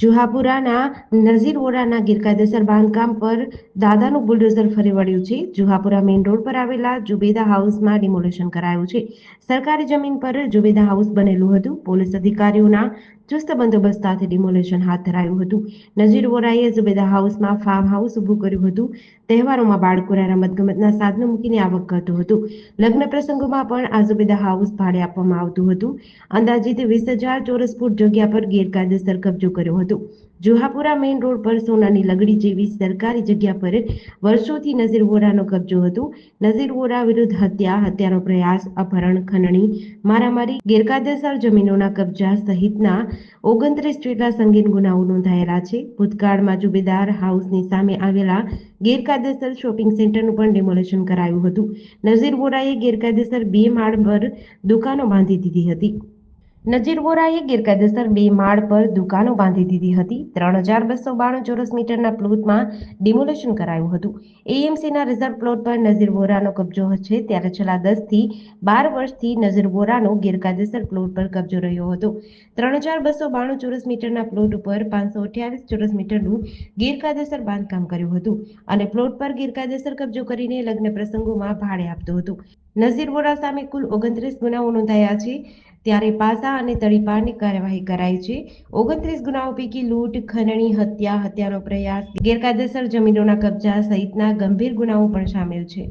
જુહાપુરાના નઝીર વોરાના ગેરકાયદેસર બાંધકામ પર દાદાનું બુલડોઝર ફરી વળ્યું છે. જુહાપુરા મેઇન રોડ પર આવેલા જુબેદા હાઉસમાં ડિમોલેશન કરાયું છે. સરકારી જમીન પર જુબેદા હાઉસ બનેલું હતું. પોલીસ અધિકારીઓના ચુસ્ત બંદોબસ્ત સાથે ડિમોલેશન હાથ ધરાયું હતું. નજીર વોરાએ જુબેદા હાઉસમાં ફાર્મ હાઉસ ઊભું કર્યું હતું. તહેવારોમાં બાળકોના રમતગમતના સાધનો મૂકીને આવક કરતું હતું. લગ્ન પ્રસંગોમાં પણ આ જુબેદા હાઉસ ભાડે આપવામાં આવતું હતું. અંદાજિત વીસ હજાર ચોરસ ફૂટ જગ્યા પર ગેરકાયદેસર કબજો કર્યો હતો. જુહાપુરા મેઇન રોડ પર સોનાની લગડી જેવી સરકારી જગ્યા પર વર્ષોથી નઝીર વોરાનો કબજો હતો. નઝીર વોરા વિરુદ્ધ હત્યા, હત્યાનો પ્રયાસ, અપહરણ ખંડણી મારામારી, ગેરકાયદેસર જમીનોના કબજા સહિતના ઓગણત્રીસ જેટલા સંગીન ગુનાઓ નોંધાયેલા છે. ભૂતકાળમાં જુબેદાર હાઉસની સામે આવેલા ગેરકાયદેસર શોપિંગ સેન્ટરનું પણ ડિમોલેશન કરાયું હતું. નઝીર વોરાએ ગેરકાયદેસર બે માળ પર દુકાનો બાંધી દીધી હતી. નજીર વોરાએ બે માળ પર દુકાનો બાંધી દીધી હતી. ત્રણ હજાર બસો બાણું ચોરસ મીટરના પ્લોટમાં ડિમોલેશન કરાયું હતું. એએમસીના રિઝર્વ પ્લોટ પર વોરાનો કબજો છે. ત્યારે છેલ્લા દસથી બાર વર્ષથી વોરાનો ગેરકાયદેસર પ્લોટ પર કબજો રહ્યો હતો. ત્રણ હજાર બસો બાણું ચોરસ મીટરના પ્લોટ ઉપર પાંચસો અઠ્યાવીસ ચોરસ મીટરનું ગેરકાયદેસર બાંધકામ કર્યું હતું અને પ્લોટ પર ગેરકાયદેસર કબજો કરીને લગ્ન પ્રસંગોમાં ભાડે આપતો હતો. નઝીર સામે કુલ ઓગણત્રીસ ગુનાઓ નોંધાયા છે. ત્યારે પાસા અને તડીપારની કાર્યવાહી કરાઈ છે. ઓગણત્રીસ ગુનાઓ પૈકી લૂંટ ખંડણી હત્યા, હત્યાનો પ્રયાસ, ગેરકાયદેસર જમીનોના કબજા સહિતના ગંભીર ગુનાઓ પણ સામેલ છે.